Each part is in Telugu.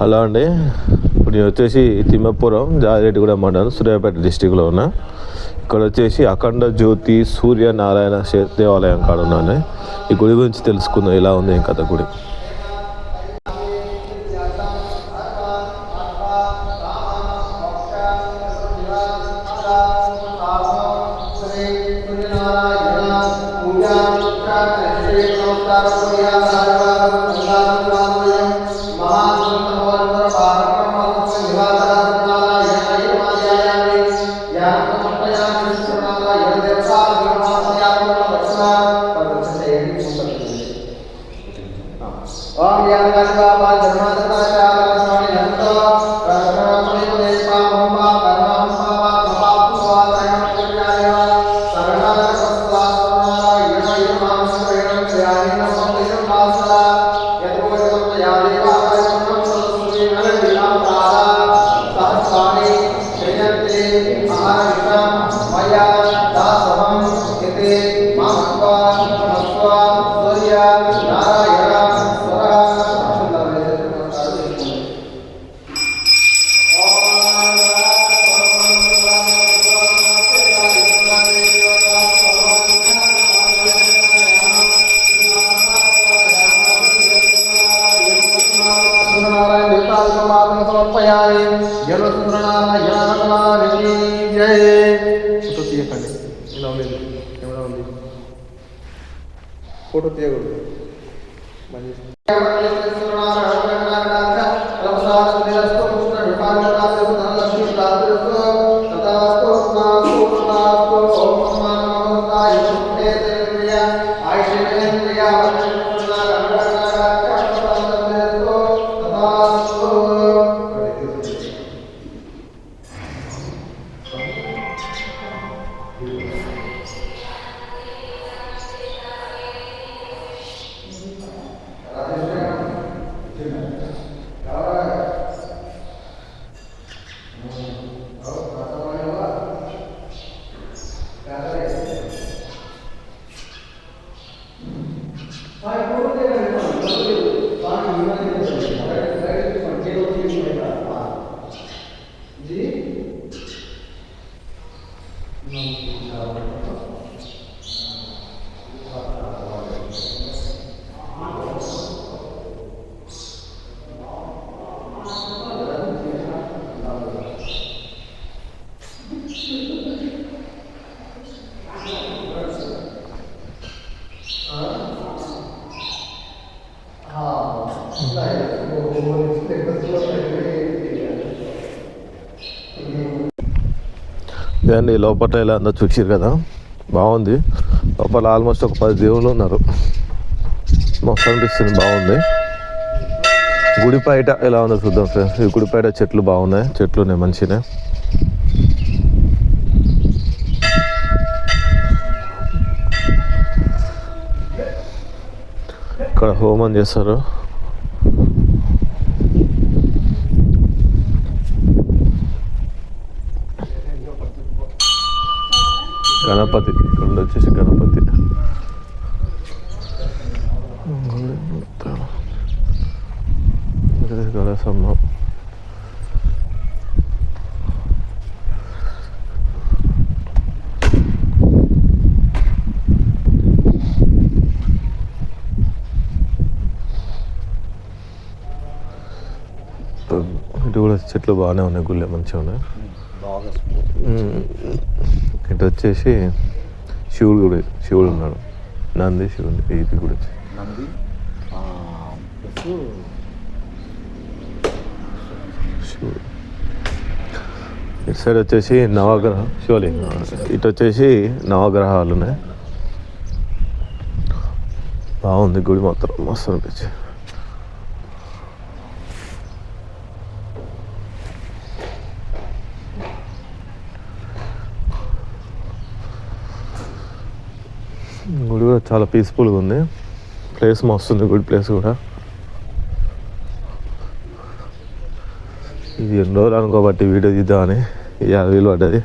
హలో అండి. ఇప్పుడు నేను వచ్చేసి తిమ్మపురం జాజిరెడ్డిగూడ మండలం సూర్యాపేట డిస్టిక్లో ఉన్నా. ఇక్కడ వచ్చేసి అఖండ జ్యోతి సూర్యనారాయణ నారాయణ దేవాలయం కాడ ఉన్నాను ఈ గుడి గురించి తెలుసుకుందాం ఎలా ఉంది ఏం కథ గుడి? ఓం యాగం బాబా ధర్మాధారాచార్య జనసుందరనారాయణ జయ ఫోటో తీయకండి ఇలా ఉంది కెమెరా ఉంది ఫోటో తీయకూడదు మంచి ఇదండి లోపల ఇలా అంతా చూసారు కదా? బాగుంది. లోపల ఆల్మోస్ట్ ఒక పది దేవుళ్ళు ఉన్నారు. మస్తు అనిపిస్తుంది బాగుంది. గుడి ఎలా ఉందో చూద్దాం ఫ్రెండ్స్. ఈ గుడి చెట్లు బాగున్నాయి. చెట్లు ఉన్నాయి మంచిగా ఇక్కడ హోమం చేస్తారు. గణపతి ఇక్కడ వచ్చేసి గణపతి. ఇది ఇటు కూడా చెట్లు బాగానే ఉన్నాయి గుళ్ళే మంచిగా ఉన్నాయి. ఇటు వచ్చేసి శివుడు కూడా శివుడు ఉన్నాడు. నంది శివుడు ఇది కూడా వచ్చి శివుడు. ఇటు సైడ్ వచ్చేసి నవగ్రహం శివలింగం. ఇటు వచ్చేసి నవగ్రహాలు ఉన్నాయి. బాగుంది గుడి మాత్రం. మస్తు అనిపించి గుడి కూడా చాలా పీస్ఫుల్గా ఉంది. ప్లేస్ మస్తుంది గుడి ప్లేస్ కూడా. ఇది ఎన్ని రోజులు అనుకోబట్టి వీడియో తీద్దామని ఈ అడవిలు పడ్డది.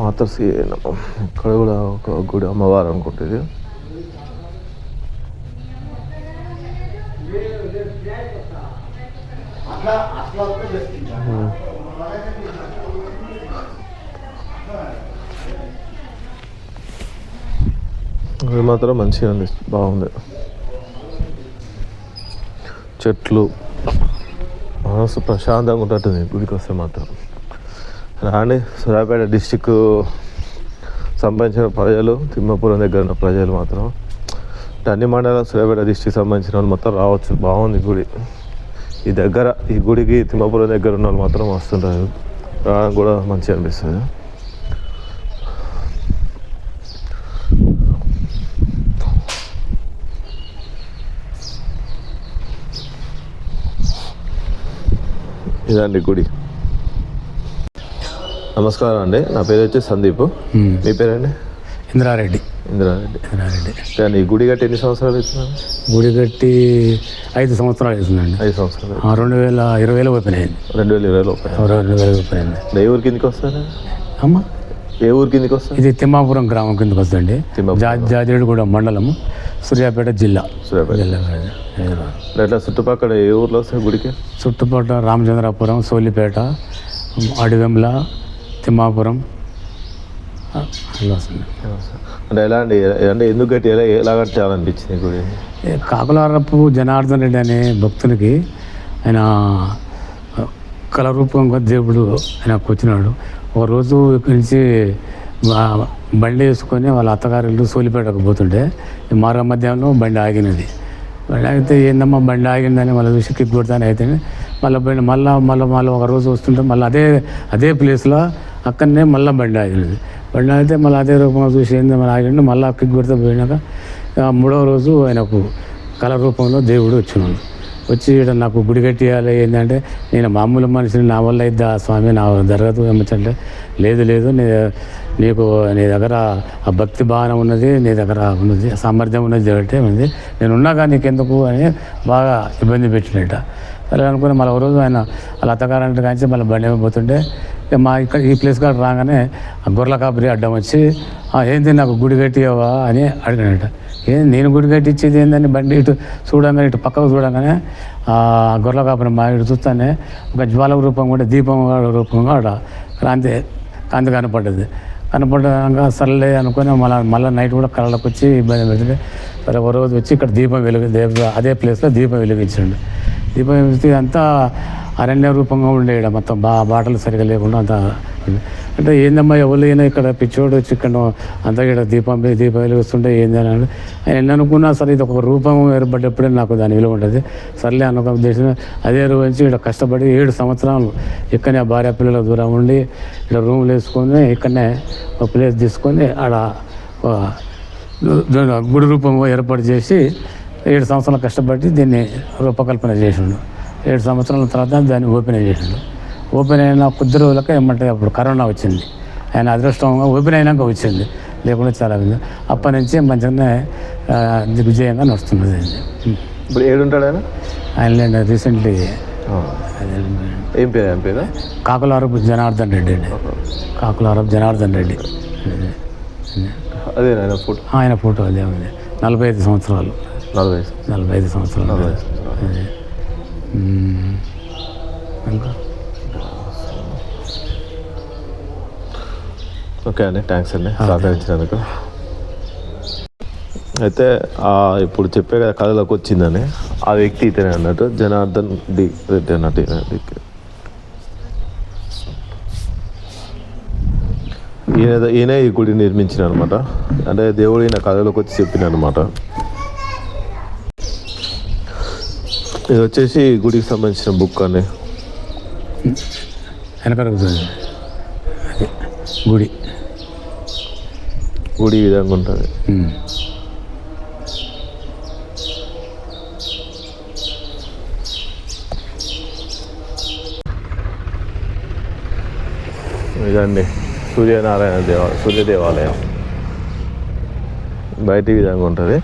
మాతృశ్రీ ఇక్కడ కూడా ఒక గుడి అమ్మవారు అనుకుంటుంది. ఇది మాత్రం మంచిగా ఉంది బాగుంది. చెట్లు. మనసు ప్రశాంతంగా ఉంటుంది గుడికి వస్తే మాత్రం. రాండి సూర్యాపేట డిస్టిక్ సంబంధించిన ప్రజలు తిమ్మపురం దగ్గర ఉన్న ప్రజలు మాత్రం అన్ని మండలం సూర్యాపేట డిస్టిక్ సంబంధించిన వాళ్ళు మొత్తం రావచ్చు. బాగుంది గుడి. ఈ దగ్గర ఈ గుడికి తిమ్మపురం దగ్గర ఉన్న వాళ్ళు మాత్రం వస్తుంటారు. రావడం కూడా మంచిగా అనిపిస్తుంది. ఇదండి గుడి. నమస్కారం అండి. నా పేరు వచ్చి సందీప్. మీ పేరండి? ఇంద్రారెడ్డి. ఇందిరారెడ్డి. ఇంద్రారెడ్డి. కానీ ఈ గుడి కట్టి ఎన్ని సంవత్సరాలు అవుతున్నాను గుడి కట్టి ఐదు సంవత్సరాలు అవుతుందండి. ఐదు సంవత్సరాలు. రెండు వేల ఇరవైలో ఓపెన్ అయింది. రెండు వేల ఇరవై లోపల ఆ, రెండు వేల ఓపెన్ అయింది. ఏ ఊరి కిందకి వస్తారు అమ్మ? ఏ ఊరి కిందకి వస్తారు? ఇది తిమ్మాపురం గ్రామం కిందకి వస్తుంది జాజిరెడ్డిగూడ మండలం సూర్యాపేట జిల్లా. సూర్యాపేట జిల్లా. ఎట్లా చుట్టుపక్కల ఏ ఊర్లో వస్తాయి గుడికి? చుట్టుపక్కల రామచంద్రాపురం సోలిపేట అడివెంల తిమ్మాపురం. అంటే ఎలా అండి అంటే ఎందుకు కట్టి ఎలా ఎలా కట్టాలనిపించింది గుడి కాకులారపు జనార్దన్ రెడ్డి అనే భక్తునికి ఆయన కళ రూపంగా దేవుడు ఆయనకు వచ్చినాడు ఒక రోజు ఇక్కడి నుంచి బండి వేసుకొని వాళ్ళ అత్తగారి ఇల్లు సోలిపేటకు పోతుంటే ఈ మార్గ మధ్యంలో బండి ఆగినది. బండి ఆగితే ఏందమ్మా బండి ఆగిందని మళ్ళీ చూసి కిక్ కొడతానే అయితే మళ్ళీ బండి మళ్ళీ మళ్ళీ మళ్ళీ ఒక రోజు వస్తుంటే మళ్ళీ అదే అదే ప్లేస్లో అక్కడనే మళ్ళీ బండి ఆగినది బండి ఆగితే మళ్ళీ అదే రూపంగా చూసి ఏంది మళ్ళీ ఆగిండు మళ్ళీ అక్కడికి కొడితే పోయినాక మూడవ రోజు ఆయనకు కళ రూపంలో దేవుడు వచ్చినాడు. వచ్చి ఇక్కడ నాకు గుడి కట్టియాలి ఏంటంటే నేను మామూలు మనిషిని నా వల్ల ఇద్దా స్వామి? నా జరగదు ఏమంటే లేదు లేదు నీ నీకు నీ దగ్గర ఆ భక్తి భావన ఉన్నది నీ దగ్గర ఉన్నది సామర్థ్యం ఉన్నది కాబట్టి ఉంది నేను ఉన్నాగా నీకెందుకు అని బాగా ఇబ్బంది పెట్టినట్ట అలా అనుకుని మళ్ళీ ఒక రోజు ఆయన వాళ్ళ అత్తగారంటే కాంచి మళ్ళీ బండి పోతుంటే మా ఇక్కడ ఈ ప్లేస్ కాడ రాగానే ఆ గొర్రెల కాపరి అడ్డం వచ్చి ఏంది నాకు గుడి కట్టియవా? అని అడిగినట ఏం నేను గుడి కట్టించేది ఏందని బండి ఇటు చూడంగానే ఇటు పక్కకు చూడంగానే ఆ గొర్రెల కాపరి మా ఇటు చూస్తానే ఒక జ్వాల రూపం కూడా దీపం రూపంగా ఆడ కాంతి కాంతి కనపడ్డది. కనపడ్డాక సర్లే అనుకుని మళ్ళీ మళ్ళీ నైట్ కూడా కళ్ళకి వచ్చి ఇబ్బంది పెడితే సరే ఒక రోజు వచ్చి ఇక్కడ దీపం వెలిగి అదే ప్లేస్లో దీపం వెలిగించండి. దీపం అంతా అరణ్య రూపంగా ఉండే మొత్తం. బా బాటలు సరిగా లేకుండా అంతా అంటే ఏందమ్మా ఎవరు ఇక్కడ పిచ్చోడు వచ్చి ఇక్కడ అంతా ఇక్కడ దీపం దీపాలు వస్తుంటే ఏంది అని ఆయన ఎన్ని అనుకున్నా సరే ఇది ఒక రూపం ఏర్పడ్డప్పుడే నాకు దాని విలువ ఉంటుంది. సర్లే అన్న ఒక ఉద్దేశం. అదే రోజు నుంచి ఇక్కడ కష్టపడి ఏడు సంవత్సరాలు ఇక్కడనే భార్య పిల్లల దూరం ఉండి ఇక్కడ రూమ్లు వేసుకొని ఇక్కడనే ఒక ప్లేస్ తీసుకొని ఆడ గుడి రూపం ఏర్పాటు చేసి ఏడు సంవత్సరాలు కష్టపడి దీన్ని రూపకల్పన చేసిండు. ఏడు సంవత్సరాల తర్వాత దాన్ని ఓపెన్ చేసిండు. ఓపెన్ అయిన కొద్ది రోజులకే ఏమంటే అప్పుడు కరోనా వచ్చింది. ఆయన అదృష్టంగా ఓపెన్ అయినాక వచ్చింది. లేకుండా చాలా అప్పటి నుంచి మంచిగానే దిగ్విజయంగా నడుస్తున్నది. ఇప్పుడు ఏడుంటాడు ఆయన? ఆయన రీసెంట్లీ. ఏం పేరు ఆయన పేరు? కాకులారపు జనార్దన్ రెడ్డి అండి. కాకులారపు జనార్దన్ రెడ్డి. అదే ఆయన ఫోటో. ఆయన ఫోటో అదే ఉంది. నలభై ఐదు సంవత్సరాలు. నలభై నలభై ఐదు సంవత్సరాలు నలభై. ఇంకా? ఓకే అండి థ్యాంక్స్ అండి సహకరించినందుకు. అయితే ఇప్పుడు చెప్పే కదా కథలోకి వచ్చిందని ఆ వ్యక్తి ఇతనే అన్నట్టు జనార్దన్ డి రెడ్డి అన్నట్టు ఈయన ఈయన ఈ గుడి నిర్మించిన అనమాట అంటే దేవుడు ఈయన కథలోకి వచ్చి చెప్పిన అనమాట ఇది వచ్చేసి గుడికి సంబంధించిన బుక్ అండి. చూడండి అదే గుడి. గుడి ఈ విధంగా ఉంటుంది. ఇదండి సూర్యనారాయణ దేవ సూర్య దేవాలయం. బయట విధంగా ఉంటుంది.